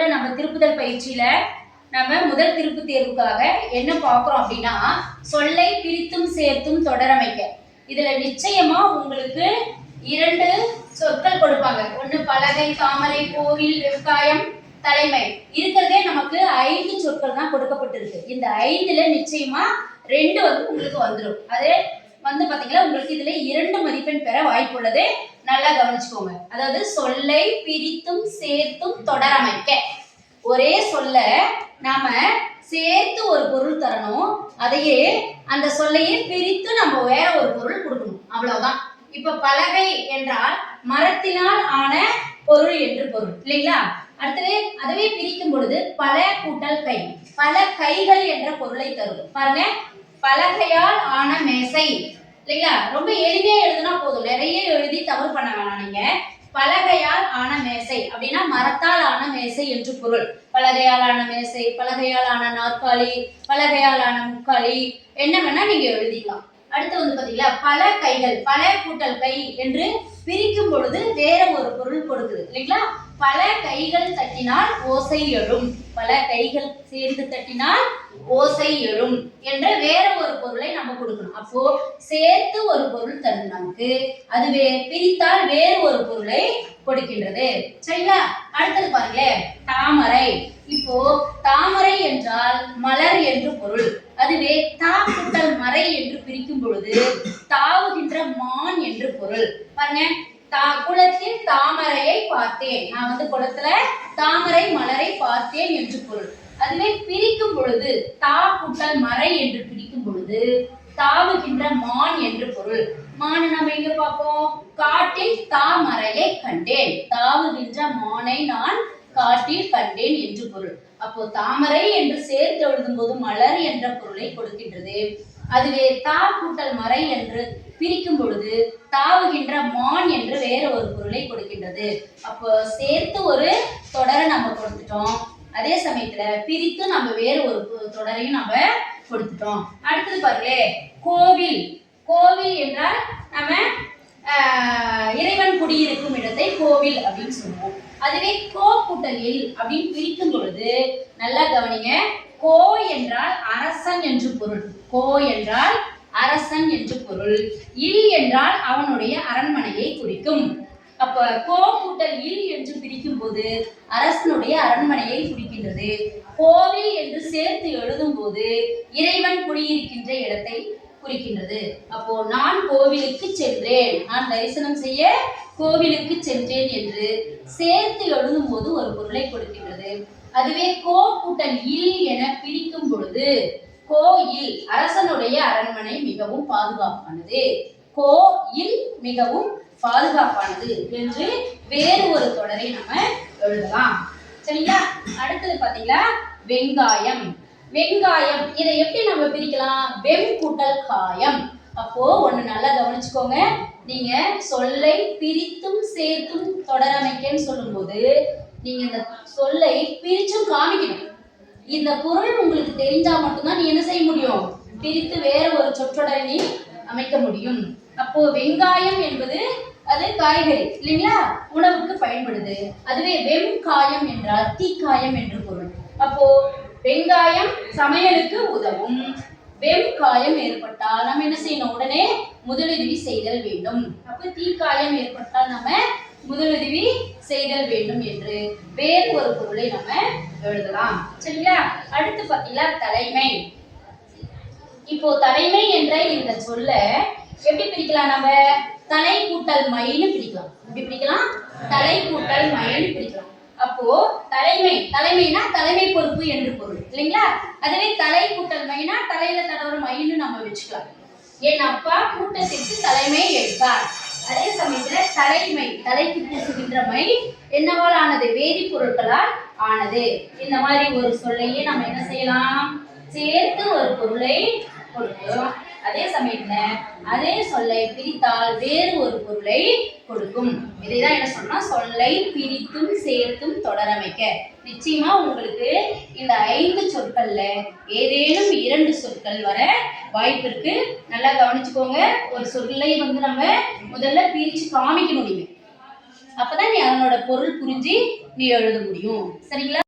வகுப்புல நம்ம திருப்புதல் பயிற்சியில நம்ம முதல் திருப்பு தேர்வுக்காக என்ன பார்க்குறோம் அப்படின்னா சொல்லை பிரித்தும் சேர்த்தும் தொடரமைக்க. இதுல நிச்சயமா உங்களுக்கு இரண்டு சொற்கள் கொடுப்பாங்க. ஒன்று பலகை தாமரை கோவில் வெங்காயம் தலைமை. இருக்கிறதே நமக்கு ஐந்து சொற்கள் தான் கொடுக்கப்பட்டிருக்கு. இந்த ஐந்துல நிச்சயமா ரெண்டு வந்து உங்களுக்கு வந்துடும் அதே வந்து பாத்தீங்கன்னா உங்களுக்கு இதுல இரண்டு மதிப்பெண் பெற வாய்ப்புள்ளது நல்லா கவனிச்சுக்கோங்க. அதாவது சொல்லை பிரித்தும் சேர்த்தும் தொடரமைக்க ஒரே சொல்ல நாம சேர்த்து ஒரு பொருள் தரணும். அதையே அந்த சொல்லையே பிரித்து நம்ம வேற ஒரு பொருள் கொடுக்கணும். அவ்வளவுதான். இப்ப பலகை என்றால் மரத்தினால் ஆன பொருள் என்று பொருள். இல்லைங்களா? அடுத்தது அதுவே பிரிக்கும் பொழுது பல கூட்டல் கை. பல கைகள் என்ற பொருளை தரும் பாருங்க. பலகையால் ஆன மேசை. இல்லைங்களா? ரொம்ப எளிமையா எழுதுனா போதும். நிறைய எழுதி தவறு பண்ண வேணாம் நீங்க. பலகையால் ஆன மேசை. அப்படின்னா மரத்தால் ஆன மேசை என்று பொருள். பலகையால் ஆன மேசை பலகையால் ஆன நாற்காலி பலகையால் ஆன முக்காலி. என்ன வேணா நீங்க எழுதிக்கலாம். அடுத்து வந்து பாத்தீங்களா? பல கைகள் பல கூட்டல் கை என்று பிரிக்கும் பொழுது வேற ஒரு பொருள் கொடுக்குது. இல்லைங்களா? பல கைகள் தட்டினால் ஓசை எழும். பல கைகள் சேர்ந்து தட்டினால் ஓசை எழும் என்ற வேற ஒரு பொருளை நம்ம கொடுக்கணும். அப்போ சேர்த்து ஒரு பொருள் தரும் நமக்கு. அதுவே பிரித்தால் வேறு ஒரு பொருளை கொடுக்கின்றது. சரிங்களா? அடுத்தது பாருங்களேன் தாமரை. இப்போ தாமரை என்றால் மலர் என்று பொருள். அதுவே தா கூட்டல் மறை என்று பிரிக்கும் பொழுது தாவுகின்ற மான் என்று பொருள். பாருங்க தா குளத்தில் தாமரையை பார்த்தேன். நான் வந்து குளத்துல தாமரை மலரை பார்த்தேன் என்று பொருள். அதுவே பிரிக்கும் பொழுது தா கூட்டல் மறை என்று பிரிக்கும் பொழுது தாவுகின்ற மான் என்று பொருள். மான் நம்ம எங்க பார்ப்போம்? காட்டில் தாமரையை கண்டேன். தாவுகின்ற மானை நான் காட்டில் கண்டேன் என்று பொருள். அப்போ தாமரை என்று சேர்த்து எழுதும் போது மலர் என்ற பொருளை கொடுக்கின்றது. அதுவே தா கூட்டல் மறை என்று பிரிக்கும் பொழுது தாவுகின்ற மான் என்று வேற ஒரு பொருளை கொடுக்கின்றது. அப்போ சேர்த்து ஒரு தொடரை நம்ம கொடுத்துட்டோம். அதே சமயத்துல பிரித்து நம்ம வேற ஒரு தொடரையும் நம்ம கொடுத்துட்டோம். அடுத்தது பாருங்களே கோவில். கோவில் என்றால் நம்ம இறைவன் குடியிருக்கும் இடத்தை கோவில் அப்படின்னு சொல்லுவோம். அதுவே கோ கூட்டலில் அப்படின்னு பிரிக்கும் பொழுது நல்லா கவனிங்க. கோ என்றால் அரசன் என்று பொருள். கோ என்றால் அரசன் என்று பொருள். இல் என்றால் அவனுடைய அரண்மனையை குறிக்கும். அப்ப கோ கூட்டல் இல் என்று பிரிக்கும் போது அரசனுடைய அரண்மனையை குறிக்கின்றது. கோவில் என்று சேர்த்து எழுதும் போது இறைவன் குடியிருக்கின்ற இடத்தை குறிக்கின்றது. அப்போ நான் கோவிலுக்கு சென்றேன். நான் தரிசனம் செய்ய கோவிலுக்கு சென்றேன் என்று சேர்த்து எழுதும் போது ஒரு பொருளை கொடுக்கின்றது. அதுவே கோ கூட்டல் இல் என பிரிக்கும் பொழுது கோயில் அரசனுடைய அரண்மனை மிகவும் பாதுகாப்பானது. கோயில் மிகவும் பாதுகாப்பானது என்று வேறு ஒரு தொடரை நம்ம எழுதலாம். சரிங்களா அடுத்தது பாத்தீங்களா வெங்காயம். வெங்காயம். இதை எப்படி நம்ம பிரிக்கலாம்? வெம் கூட்டல் காயம். அப்போ ஒண்ணு நல்லா கவனிச்சுக்கோங்க. நீங்க சொல்லை பிரித்தும் சேர்த்தும் தொடரமைக்கன்னு சொல்லும்போது நீங்க இந்த சொல்லை பிரிச்சும் காமிக்கணும். இந்த பொருள் உங்களுக்கு தெரிஞ்சா மட்டும்தான் நீ என்ன செய்ய முடியும்? பிரித்து வேற ஒரு சொற்றொடரை நீ அமைக்க முடியும். அப்போ வெங்காயம் என்பது அது காய்கறி இல்லைங்களா? உணவுக்கு பயன்படுது. அதுவே வெங்காயம் என்றால் தீக்காயம் என்று பொருள். அப்போ வெங்காயம் சமையலுக்கு உதவும். வெண்காயம் ஏற்பட்டால் நம்ம என்ன செய்யணும்? உடனே முதலுதவி செய்தல் வேண்டும். அப்ப தீக்காயம் ஏற்பட்டால் நம்ம முதலுதவி செய்தல் வேண்டும் என்று வேறு ஒரு பொருளை நம்ம எழுதலாம். சரிங்களா? அடுத்து பாத்தீங்களா தலைமை. இப்போ தலைமை என்ற இந்த சொல்ல எப்படி பிரிக்கலாம் நம்ம தலை கூட்டல் மைன்னு பிரிக்கலாம். எப்படி பிரிக்கலாம்? தலை கூட்டல் மைன்னு பிரிக்கலாம். அப்போ தலைமை தலைமைனா தலைமை பொறுப்பு என்று பொருள். இல்லைங்களா? அதுவே தலை கூட்டல் மைனா தலையில தடவுற மைன்னு நம்ம வச்சுக்கலாம். என் அப்பா கூட்டத்திற்கு தலைமை எடுத்தார் அதே சமயத்துல தலைமை தலைக்கு பூசுகின்ற மை என்னவால் ஆனது. வேதிப்பொருட்களால் ஆனது இந்த மாதிரி ஒரு சொல்லையே நம்ம என்ன செய்யலாம்? சேர்த்து ஒரு பொருளை கொடுக்கும் அதே சமயத்துல அதே சொல்லை பிரித்தால் வேறு ஒரு பொருளை கொடுக்கும். இதைதான் என்ன சொன்னா சொல்லை பிரித்தும் சேர்த்தும் தொடரமைக்க. நிச்சயமா உங்களுக்கு இந்த ஐந்து சொற்கள்ல ஏதேனும் இரண்டு சொற்கள் வர வாய்ப்பு இருக்கு. நல்லா கவனிச்சுக்கோங்க ஒரு சொல்லை வந்து நம்ம முதல்ல பிரிச்சு காமிக்க முடியும். அப்பதான் நீ அதனோட பொருள் புரிஞ்சு நீ எழுத முடியும். சரிங்களா?